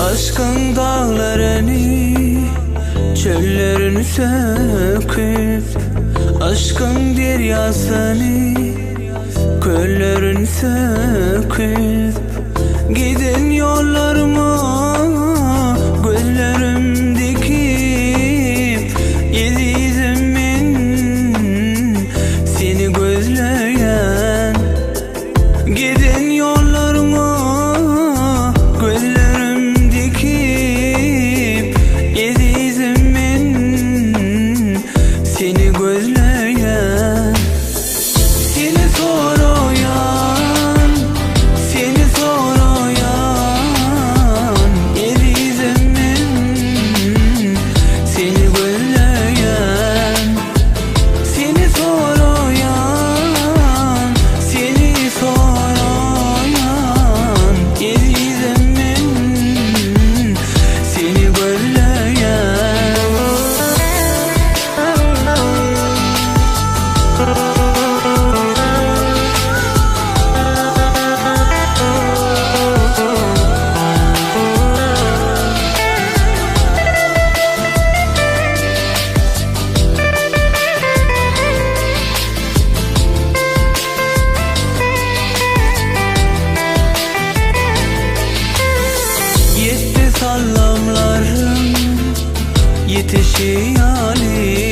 Aşkın dağlarını Çöllerini söküp Aşkın bir yazını Köllerini söküp. ateşi yani.